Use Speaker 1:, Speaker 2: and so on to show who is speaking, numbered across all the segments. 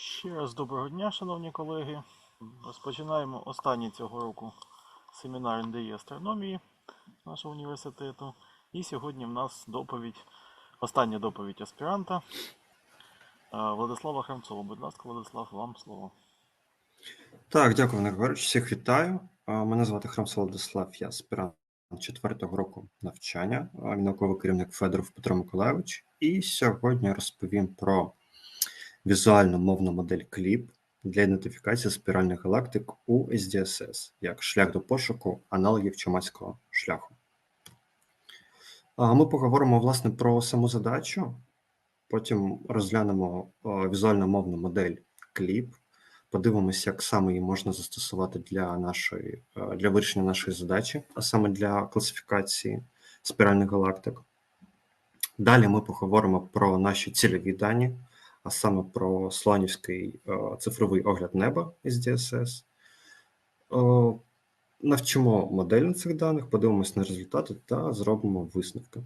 Speaker 1: Ще раз доброго дня, шановні колеги. Розпочинаємо останній цього року семінар НДІ астрономії нашого університету. І сьогодні в нас доповідь, остання доповідь аспіранта е, Владислава Храмцова. Будь ласка, Владислав, вам слово.
Speaker 2: Так, дякую, Олег Григорович. Всіх вітаю. Мене звати Храмсов Владислав, я аспірант четвертого року навчання, науковий керівник Федоров Петро Миколайович. І сьогодні розповім про візуальну мовну модель кліп для ідентифікації спіральних галактик у SDSS як шлях до пошуку аналогів чумацького шляху. Ми поговоримо власне про саму задачу, потім розглянемо візуально мовну модель кліп. Подивимося, як саме її можна застосувати для нашої для вирішення нашої задачі, а саме для класифікації спіральних галактик. Далі ми поговоримо про наші цільові дані, а саме про слонівський е, цифровий огляд неба із DSS. Е, Навчимо модель на цих даних, подивимось на результати та зробимо висновки.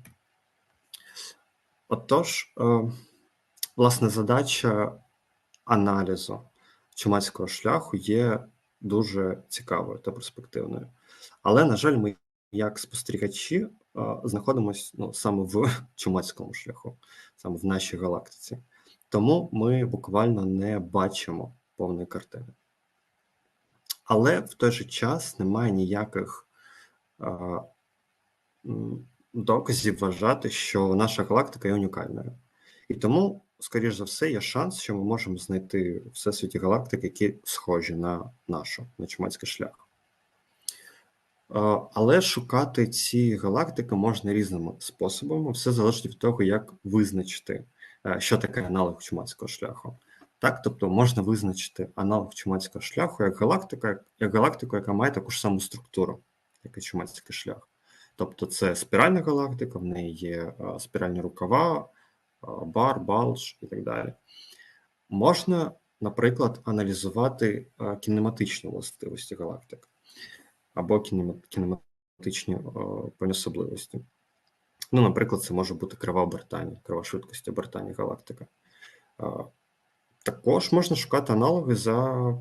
Speaker 2: Отож, е, власне, задача аналізу чумацького шляху є дуже цікавою та перспективною. Але, на жаль, ми, як спостерігачі, знаходимося ну, саме в чумацькому шляху, саме в нашій галактиці. Тому ми буквально не бачимо повної картини. Але в той же час немає ніяких е, доказів вважати, що наша галактика є унікальною. І тому, скоріш за все, є шанс, що ми можемо знайти всесвіті галактики, які схожі на нашу, на чумацький шлях. Е, Але шукати ці галактики можна різними способами. Все залежить від того, як визначити, що таке аналог чумацького шляху. Так, тобто можна визначити аналог чумацького шляху як галактика, як галактику, яка має таку ж саму структуру, як і чумацький шлях. Тобто, це спіральна галактика, в неї є е, спіральні рукава, е, бар, балж і так далі. Можна, наприклад, аналізувати е, кінематичні властивості галактик або кінематичні е, особливості. Ну, наприклад, це може бути крива обертання, крива швидкості обертання галактика. Також можна шукати аналоги за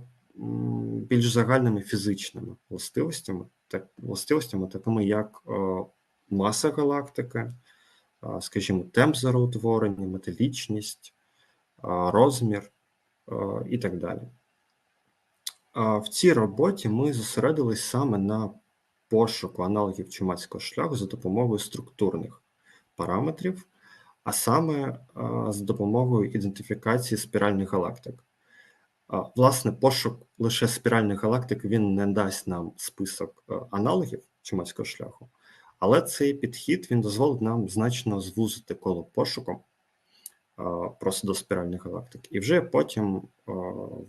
Speaker 2: більш загальними фізичними властивостями, так, властивостями, такими як маса галактики, скажімо, темп зароутворення, металічність, розмір і так далі. В цій роботі ми зосередились саме на пошуку аналогів чумацького шляху за допомогою структурних параметрів, а саме з допомогою ідентифікації спіральних галактик. Власне, пошук лише спіральних галактик він не дасть нам список е, аналогів чумацького шляху, але цей підхід він дозволить нам значно звузити коло пошуку просто до спіральних галактик. І вже потім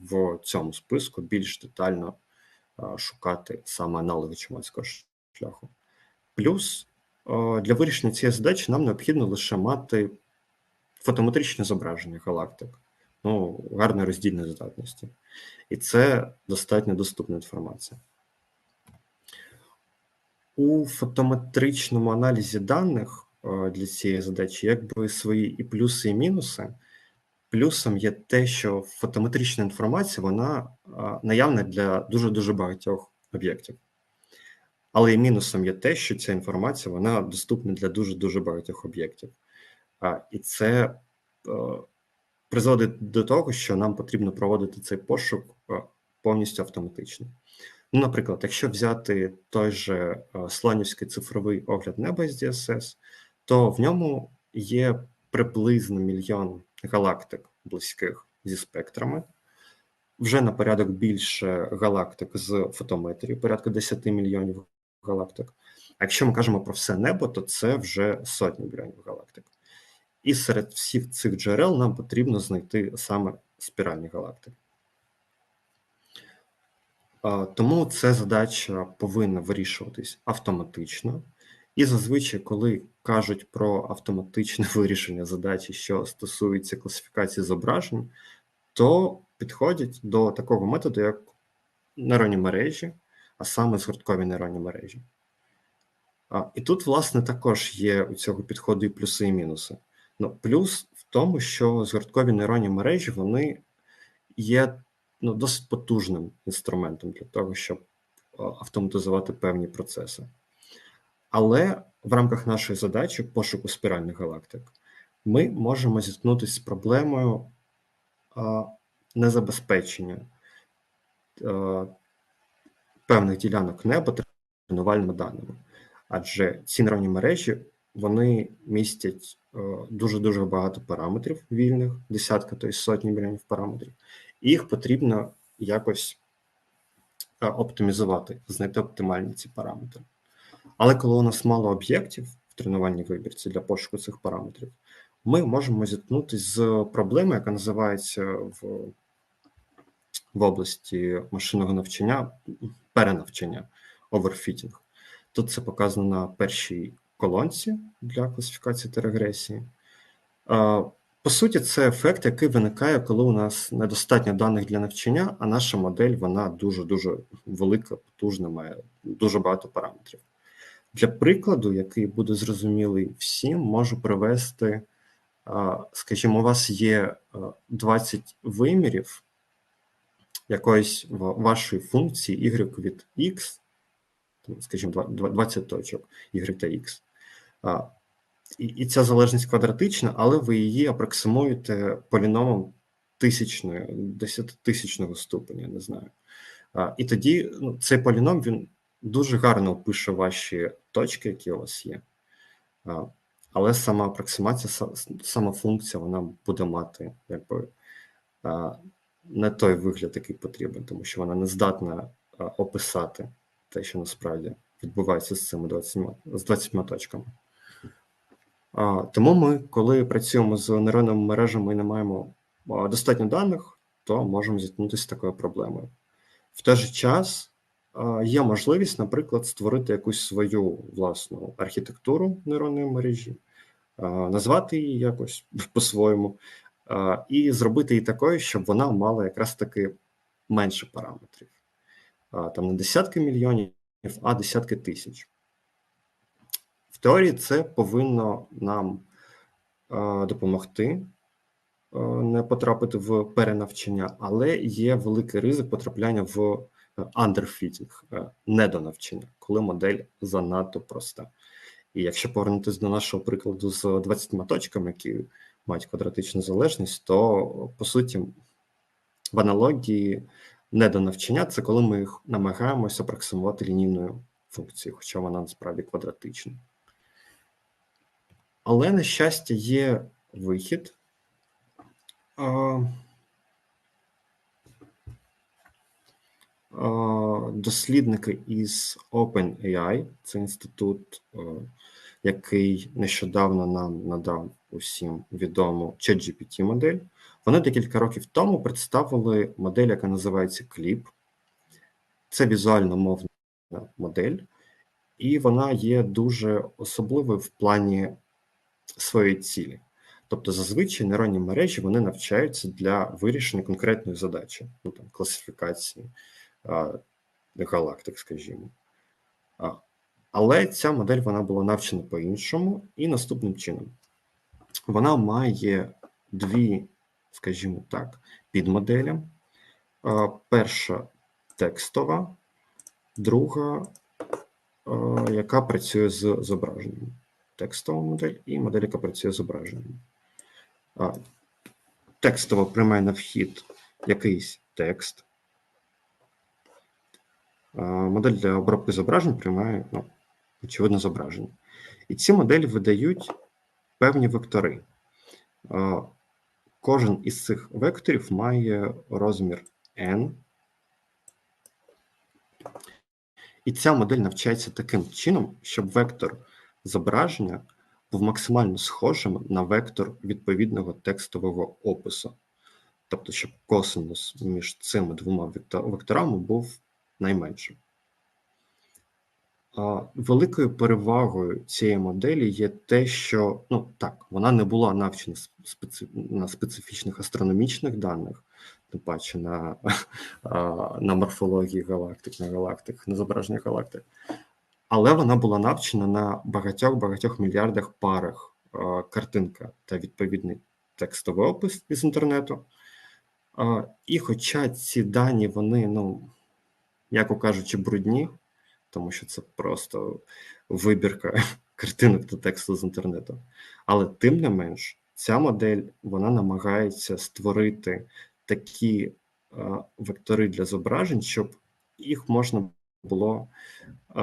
Speaker 2: в цьому списку більш детально шукати саме аналоги чумацького шляху. Плюс для вирішення цієї задачі нам необхідно лише мати фотометричне зображення галактик, ну, гарної роздільної здатності. І це достатньо доступна інформація. У фотометричному аналізі даних для цієї задачі якби свої і плюси, і мінуси. Плюсом є те, що фотометрична інформація вона наявна для дуже-дуже багатьох об'єктів. Але і мінусом є те, що ця інформація вона доступна для дуже-дуже багатьох об'єктів. А, І це е, призводить до того, що нам потрібно проводити цей пошук е, повністю автоматично. Ну, наприклад, якщо взяти той же е, слонівський цифровий огляд неба з DSS, то в ньому є приблизно мільйон галактик близьких зі спектрами. Вже на порядок більше галактик з фотометрії, порядка 10 мільйонів галактик. А якщо ми кажемо про все небо, то це вже сотні мільйонів галактик. І серед всіх цих джерел нам потрібно знайти саме спіральні галактики. Тому ця задача повинна вирішуватись автоматично. І зазвичай, коли кажуть про автоматичне вирішення задачі, що стосується класифікації зображень, то підходять до такого методу, як нейронні мережі, а саме згорткові нейронні мережі. А, І тут, власне, також є у цього підходу і плюси, і мінуси. Ну, плюс в тому, що згорткові нейронні мережі вони є ну, досить потужним інструментом для того, щоб автоматизувати певні процеси. Але в рамках нашої задачі пошуку спіральних галактик ми можемо зіткнутися з проблемою а, незабезпечення певних ділянок неба тренувальними даними. Адже ці нейронні мережі вони містять дуже дуже багато параметрів вільних, десятка, тобто сотні мільйонів параметрів, і їх потрібно якось е, оптимізувати, знайти оптимальні ці параметри. Але коли у нас мало об'єктів в тренувальній вибірці для пошуку цих параметрів, ми можемо зіткнутися з проблемою, яка називається в, в області машинного навчання перенавчання, overfitting. Тут це показано на першій колонці для класифікації та регресії. По суті, це ефект, який виникає, коли у нас недостатньо даних для навчання, а наша модель вона дуже-дуже велика, потужна, має дуже багато параметрів. Для прикладу, який буде зрозумілий всім, можу привести, скажімо, у вас є е, 20 вимірів якоїсь ва- вашої функції y від x, скажімо, два- два- 20 точок y та x. І, ця залежність квадратична, але ви її апроксимуєте поліномом тисячної, десятитисячного ступеня, не знаю. І тоді ну, цей поліном він дуже гарно опише ваші точки, які у вас є. Але сама апроксимація, сама функція, вона буде мати якби не той вигляд, який потрібен, тому що вона не здатна описати те, що насправді відбувається з цими 20, з 20 точками. А, Тому ми, коли працюємо з нейронними мережами і не маємо достатньо даних, то можемо зіткнутися з такою проблемою. В той же час є можливість, наприклад, створити якусь свою власну архітектуру нейронної мережі, назвати її якось по-своєму, і зробити її такою, щоб вона мала якраз таки менше параметрів. Там не десятки мільйонів, а десятки тисяч. В теорії це повинно нам допомогти не потрапити в перенавчання, але є великий ризик потрапляння в underfitting, е, недонавчання, коли модель занадто проста. І якщо повернутися до нашого прикладу з 20 точками, які мають квадратичну залежність, то по суті в аналогії недонавчання це коли ми намагаємося апроксимувати лінійною функцією, хоча вона насправді квадратична. Але, на щастя, є вихід. Дослідники із OpenAI, це інститут, е, який нещодавно нам надав усім відому ChatGPT модель. Вони декілька років тому представили модель, яка називається Clip. Це візуально мовна модель, і вона є дуже особливою в плані своєї цілі. Тобто, зазвичай нейронні мережі вони навчаються для вирішення конкретної задачі, ну там класифікації а, галактик, скажімо. А, але ця модель вона була навчена по-іншому і наступним чином. Вона має дві, скажімо так, підмоделі. Перша текстова, друга, яка працює з зображенням текстова модель і модель, яка працює з зображенням. А, Текстово приймає на вхід якийсь текст. Модель для обробки зображень приймає, ну, очевидно, зображення. І ці моделі видають певні вектори. Кожен із цих векторів має розмір n. І ця модель навчається таким чином, щоб вектор зображення був максимально схожим на вектор відповідного текстового опису. Тобто, щоб косинус між цими двома векторами був найменшим. Великою перевагою цієї моделі є те, що ну так, вона не була навчена специ... на специфічних астрономічних даних, тим паче на, на морфології галактик, на галактик, на зображеннях галактик, але вона була навчена на багатьох-багатьох мільярдах парах картинка та відповідний текстовий опис із інтернету. І хоча ці дані, вони, ну, м'яко кажучи, брудні, тому що це просто вибірка картинок та тексту з інтернету. Але тим не менш, ця модель вона намагається створити такі вектори для зображень, щоб їх можна було,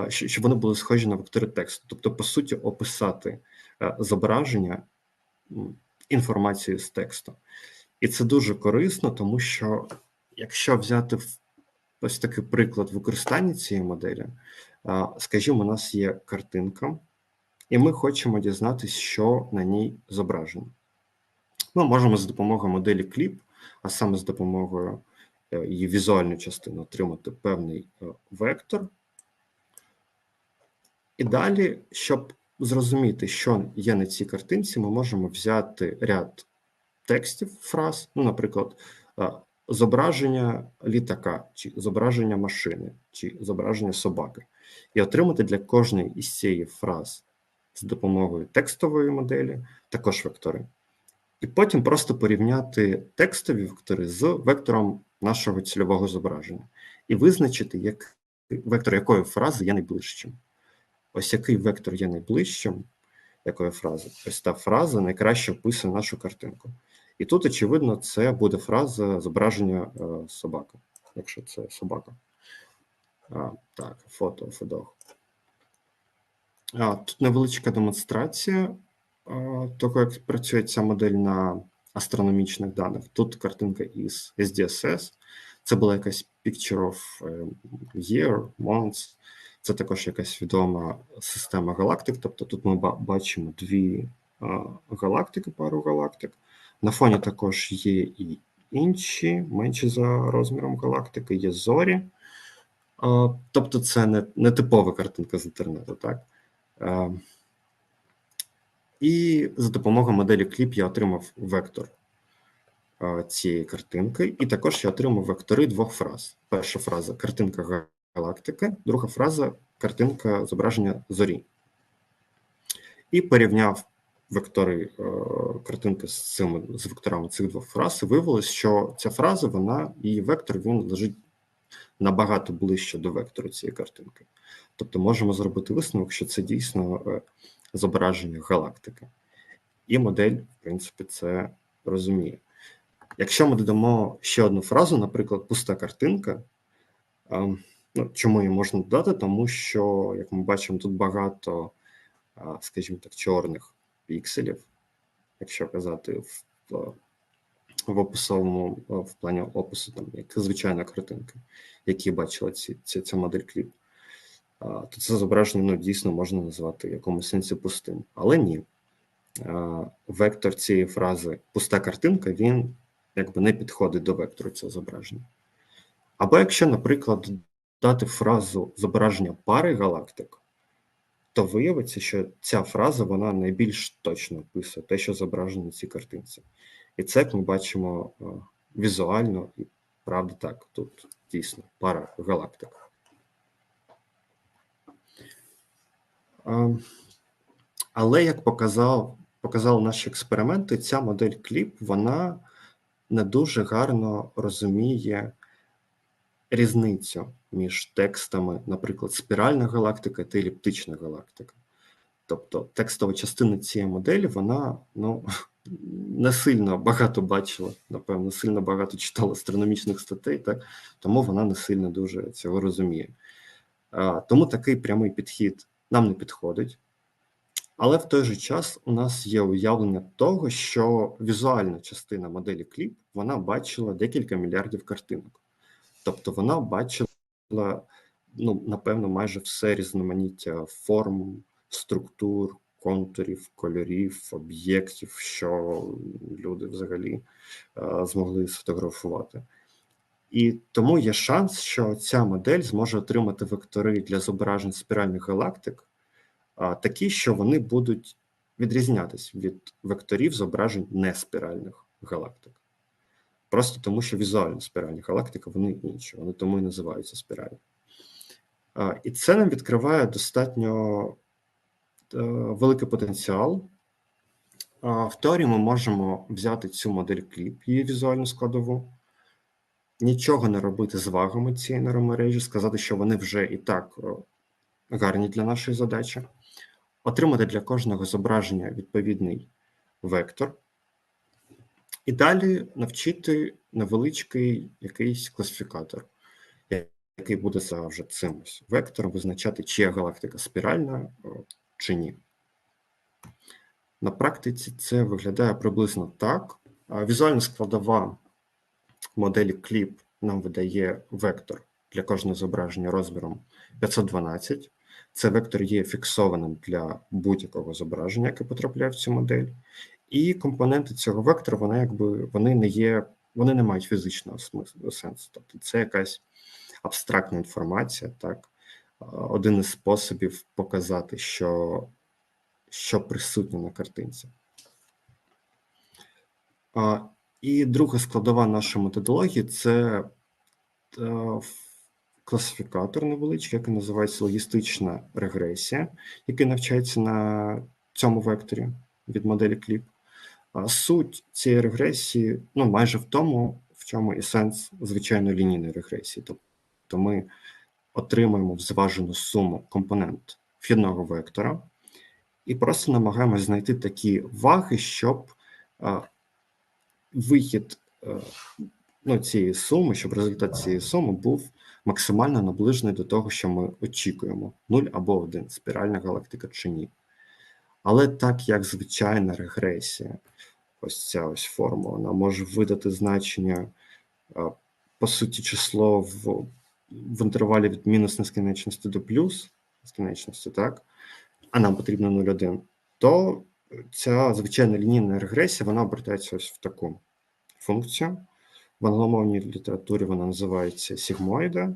Speaker 2: щоб вони були схожі на вектори тексту. Тобто, по суті, описати зображення м, інформацією з тексту. І це дуже корисно, тому що якщо взяти в- ось такий приклад використання цієї моделі, скажімо, у нас є картинка, і ми хочемо дізнатися, що на ній зображено. Ми можемо за допомогою моделі Clip, а саме з допомогою е, її візуальної частини, отримати певний е, вектор. І далі, щоб зрозуміти, що є на цій картинці, ми можемо взяти ряд текстів, фраз, ну, наприклад, е, зображення літака, чи зображення машини, чи зображення собаки, і отримати для кожної із цієї фраз з допомогою текстової моделі також вектори. І потім просто порівняти текстові вектори з вектором нашого цільового зображення і визначити, як вектор якої фрази є найближчим. Ось який вектор є найближчим, якої фрази, ось та фраза найкраще описує нашу картинку. І тут, очевидно, це буде фраза зображення е, собаки, якщо це собака. А, так, фото, фотох. А, тут невеличка демонстрація того, як працює ця модель на астрономічних даних. Тут картинка із SDSS. Це була якась picture of е, year, months. Це також якась відома система галактик. Тобто тут ми бачимо дві галактики, пару галактик. На фоні також є і інші, менші за розміром галактики, є зорі. Тобто, це не, не типова картинка з інтернету, так? Е, І за допомогою моделі Clip я отримав вектор е, цієї картинки, і також я отримав вектори двох фраз. Перша фраза картинка галактики, друга фраза картинка зображення зорі. І порівняв вектори е, картинки з цими з векторами цих двох фраз, і виявилось, що ця фраза, вона, її вектор він лежить набагато ближче до вектору цієї картинки. Тобто можемо зробити висновок, що це дійсно е, зображення галактики. І модель, в принципі, це розуміє. Якщо ми додамо ще одну фразу, наприклад, пуста картинка, е, ну, чому її можна додати? Тому що, як ми бачимо, тут багато, скажімо так, чорних пікселів, якщо казати в, в, описовому е, в плані опису, там як звичайна картинка, які бачила ці, ці, ця модель кліп. То це зображення ну, дійсно можна назвати в якомусь сенсі пустим. Але ні. Вектор цієї фрази пуста картинка, він якби не підходить до вектору цього зображення. Або якщо, наприклад, дати фразу зображення пари галактик, то виявиться, що ця фраза вона найбільш точно описує те, що зображено на цій картинці. І це, як ми бачимо е, візуально, і правда так, тут дійсно пара галактик. А, Але як показав, показали наші експерименти, ця модель кліп вона не дуже гарно розуміє різницю між текстами, наприклад, спіральна галактика та еліптична галактика. Тобто текстова частина цієї моделі, вона ну, не сильно багато бачила, напевно, сильно багато читала астрономічних статей, так? тому вона не сильно дуже цього розуміє. А, Тому такий прямий підхід нам не підходить. Але в той же час у нас є уявлення того, що візуальна частина моделі кліп вона бачила декілька мільярдів картинок. Тобто вона бачила, ну, напевно, майже все різноманіття форм, структур, контурів, кольорів, об'єктів, що люди взагалі е, змогли сфотографувати. І тому є шанс, що ця модель зможе отримати вектори для зображень спіральних галактик, такі, що вони будуть відрізнятися від векторів зображень неспіральних галактик. Просто тому, що візуально спіральні галактики вони інші, вони тому і називаються спіральні. І це нам відкриває достатньо е, великий потенціал. В теорії ми можемо взяти цю модель кліп, її візуальну складову, нічого не робити з вагами цієї нейромережі, сказати, що вони вже і так гарні для нашої задачі, отримати для кожного зображення відповідний вектор, і далі навчити невеличкий якийсь класифікатор, який буде за вже вектором визначати, чи є галактика спіральна чи ні. На практиці це виглядає приблизно так. Візуальна складова моделі CLIP нам видає вектор для кожного зображення розміром 512. Це вектор є фіксованим для будь-якого зображення, яке потрапляє в цю модель. І компоненти цього вектора, вони якби вони не є, вони не мають фізичного смислу сенсу. Тобто це якась абстрактна інформація, так. Один із способів показати, що, що присутнє на картинці. А, І друга складова нашої методології це е, класифікатор невеличкий, який називається логістична регресія, який навчається на цьому векторі від моделі CLIP. А Суть цієї регресії ну, майже в тому, в чому і сенс звичайної лінійної регресії. Тобто ми отримуємо зважену суму компонент вхідного вектора і просто намагаємося знайти такі ваги, щоб а, вихід е, ну, цієї суми, щоб результат цієї суми був максимально наближений до того, що ми очікуємо: 0 або 1, спіральна галактика чи ні. Але так як звичайна регресія, ось ця ось формула, вона може видати значення, по суті, число в, в інтервалі від мінус нескінченності до плюс нескінченності, так? А нам потрібно 0,1, то ця звичайна лінійна регресія вона обертається ось в таку функцію. В англомовній літературі вона називається сігмоїда.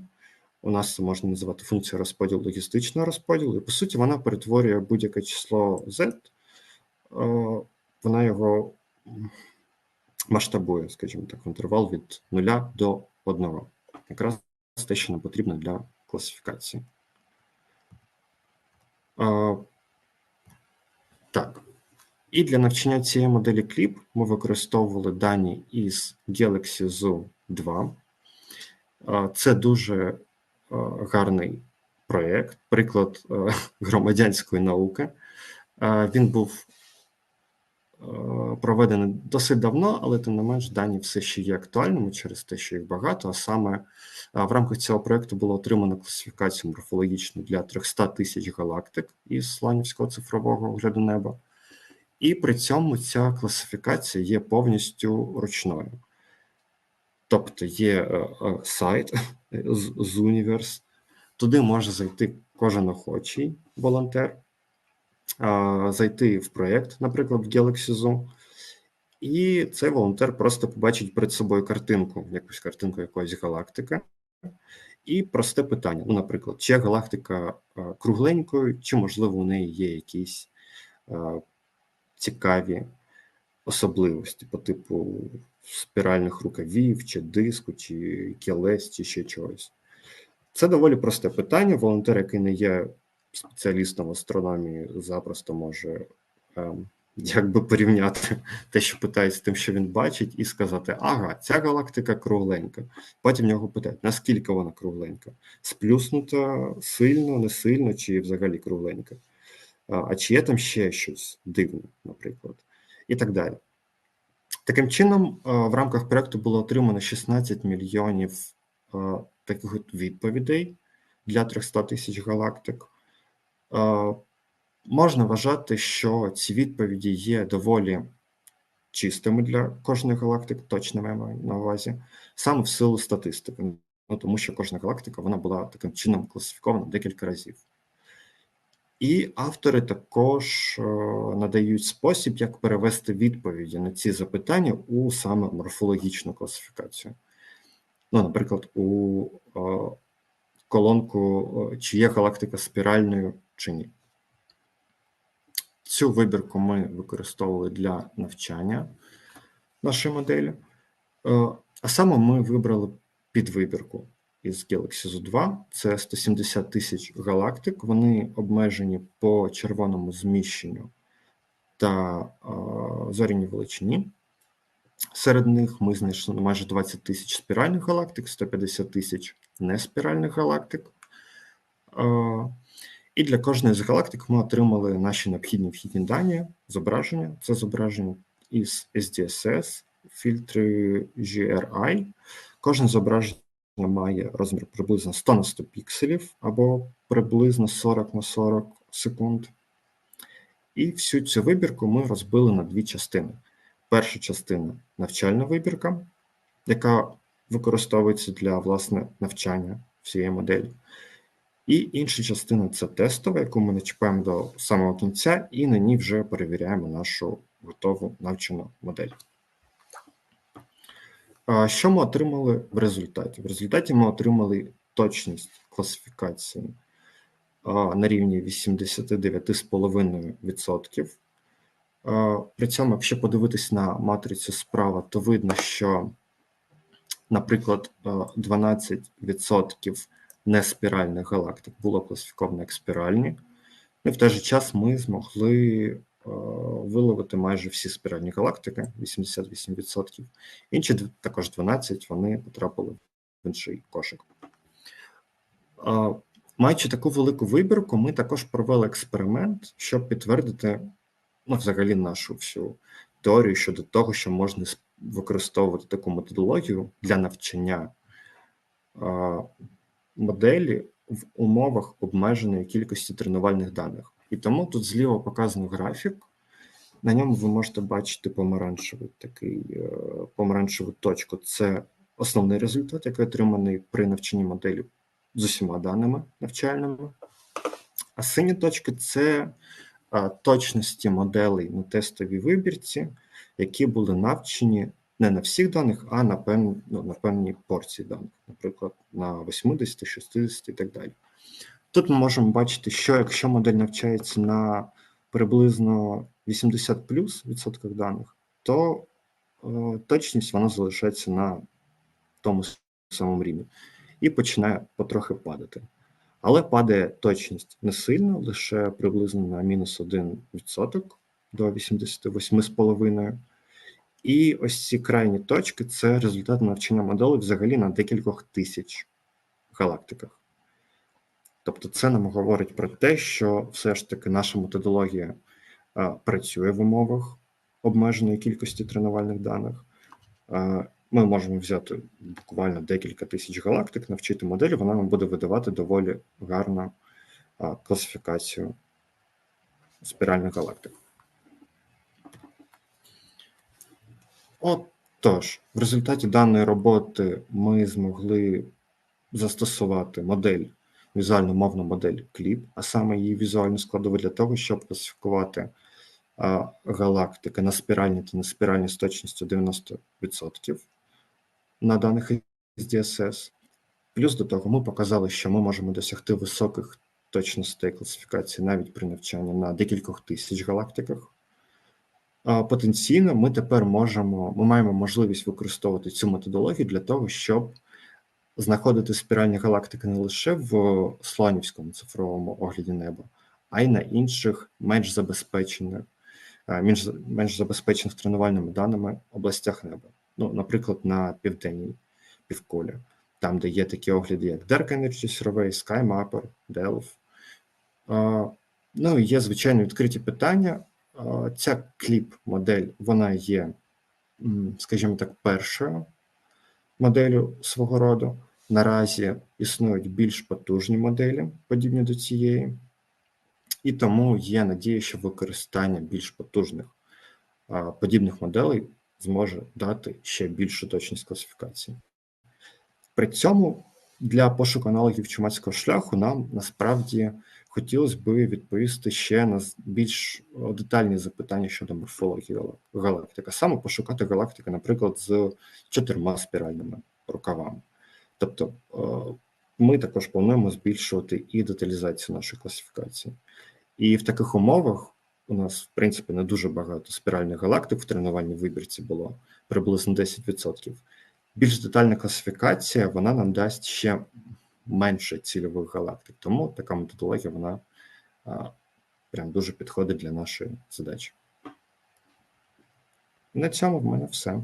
Speaker 2: У нас це можна називати функція розподілу логістичного розподілу. І по суті, вона перетворює будь-яке число z, е, вона його масштабує, скажімо так, в інтервал від 0 до 1. Якраз те, що нам потрібно для класифікації. Е, Так. І для навчання цієї моделі CLIP ми використовували дані із Galaxy Zoo 2. Е, Це дуже гарний проєкт, приклад е, громадянської науки. Е, Він був е, проведений досить давно, але тим не менш дані все ще є актуальними через те, що їх багато. А саме е, в рамках цього проєкту було отримано класифікацію морфологічну для 300 тисяч галактик із Сланівського цифрового огляду неба. І при цьому ця класифікація є повністю ручною. Тобто є е, е, сайт з, Universe, туди може зайти кожен охочий волонтер, зайти в проєкт, наприклад, в Galaxy Zoo, і цей волонтер просто побачить перед собою картинку, якусь картинку якоїсь галактики, і просте питання: ну, наприклад, чи галактика е, кругленькою, чи, можливо, у неї є якісь цікаві особливості по типу спіральних рукавів, чи диску, чи кілець, чи ще чогось. Це доволі просте питання. Волонтер, який не є спеціалістом в астрономії, запросто може ем, якби порівняти те, що питають з тим, що він бачить, і сказати: ага, ця галактика кругленька. Потім нього питають, наскільки вона кругленька? Сплюснута сильно, не сильно, чи взагалі кругленька? А чи є там ще щось дивне, наприклад, і так далі. Таким чином, е, в рамках проекту було отримано 16 мільйонів е, таких відповідей для 300 тисяч галактик. Е, Можна вважати, що ці відповіді є доволі чистими для кожної галактики, точно маю на увазі, саме в силу статистики. Ну, тому що кожна галактика вона була таким чином класифікована декілька разів. І автори також е, надають спосіб, як перевести відповіді на ці запитання у саме морфологічну класифікацію. Ну, наприклад, у е, колонку, е, чи є галактика спіральною чи ні. Цю вибірку ми використовували для навчання нашої моделі. А саме ми вибрали підвибірку із Galaxy Zoo 2. Це 170 тисяч галактик. Вони обмежені по червоному зміщенню та зоряній величині. Серед них ми знайшли майже 20 тисяч спіральних галактик, 150 тисяч неспіральних галактик. І для кожної з галактик ми отримали наші необхідні вхідні дані, зображення. Це зображення із SDSS, фільтри GRI. Кожне зображення має розмір приблизно 100 на 100 пікселів або приблизно 40 на 40 секунд. І всю цю вибірку ми розбили на дві частини. Перша частина навчальна вибірка, яка використовується для власне навчання всієї моделі. І інша частина це тестова, яку ми начіпаємо до самого кінця, і на ній вже перевіряємо нашу готову навчену модель. Що ми отримали в результаті? В результаті ми отримали точність класифікації на рівні 89,5%. При цьому, якщо подивитись на матрицю справа, то видно, що, наприклад, 12% неспіральних галактик було класифіковано як спіральні, і в той же час ми змогли виловити майже всі спіральні галактики, 88%. Інші також 12, вони потрапили в інший кошик. Е, Маючи таку велику вибірку, ми також провели експеримент, щоб підтвердити ну, взагалі нашу всю теорію щодо того, що можна використовувати таку методологію для навчання е, моделі в умовах обмеженої кількості тренувальних даних. І тому тут зліва показано графік. На ньому ви можете бачити помаранчевий такий е, помаранчеву точку. Це основний результат, який отриманий при навчанні моделі з усіма даними навчальними. А сині точки це е, точності моделей на тестовій вибірці, які були навчені не на всіх даних, а на, пев, ну, на певній порції даних, наприклад, на 80, 60 і так далі. Тут ми можемо бачити, що якщо модель навчається на приблизно 80 плюс відсотках даних, то е, точність вона залишається на тому самому рівні і починає потрохи падати. Але падає точність не сильно, лише приблизно на мінус 1% до 88,5%. І ось ці крайні точки це результат навчання моделей взагалі на декількох тисяч галактиках. Тобто, це нам говорить про те, що все ж таки наша методологія е, працює в умовах обмеженої кількості тренувальних даних. Е, Ми можемо взяти буквально декілька тисяч галактик, навчити моделі, вона нам буде видавати доволі гарну е, класифікацію спіральних галактик. Отож, в результаті даної роботи ми змогли застосувати модель, візуальну мовну модель CLIP, а саме її візуальну складову для того, щоб класифікувати галактики на спіральні та неспіральні з точністю 90% на даних із DSS. Плюс до того, ми показали, що ми можемо досягти високих точностей класифікації навіть при навчанні на декількох тисяч галактиках. А, Потенційно, ми тепер можемо, ми маємо можливість використовувати цю методологію для того, щоб знаходити спіральні галактики не лише в слонівському цифровому огляді неба, а й на інших менш забезпечених, е, менш, менш забезпечених тренувальними даними областях неба. Ну, наприклад, на південній півкулі, там, де є такі огляди, як Dark Energy Survey, SkyMapper, Delph. Ну і є звичайно відкриті питання. Ця кліп-модель, вона є, скажімо так, першою моделлю свого роду. Наразі існують більш потужні моделі, подібні до цієї, і тому є надія, що використання більш потужних подібних моделей зможе дати ще більшу точність класифікації. При цьому для пошуку аналогів чумацького шляху нам насправді хотілося би відповісти ще на більш детальні запитання щодо морфології гала- галактик, а саме пошукати галактики, наприклад, з чотирма спіральними рукавами. Тобто е, ми також плануємо збільшувати і деталізацію нашої класифікації. І в таких умовах у нас, в принципі, не дуже багато спіральних галактик в тренувальній вибірці було приблизно 10%. Більш детальна класифікація вона нам дасть ще менше цільових галактик. Тому така методологія вона прям дуже підходить для нашої задачі. На цьому в мене все.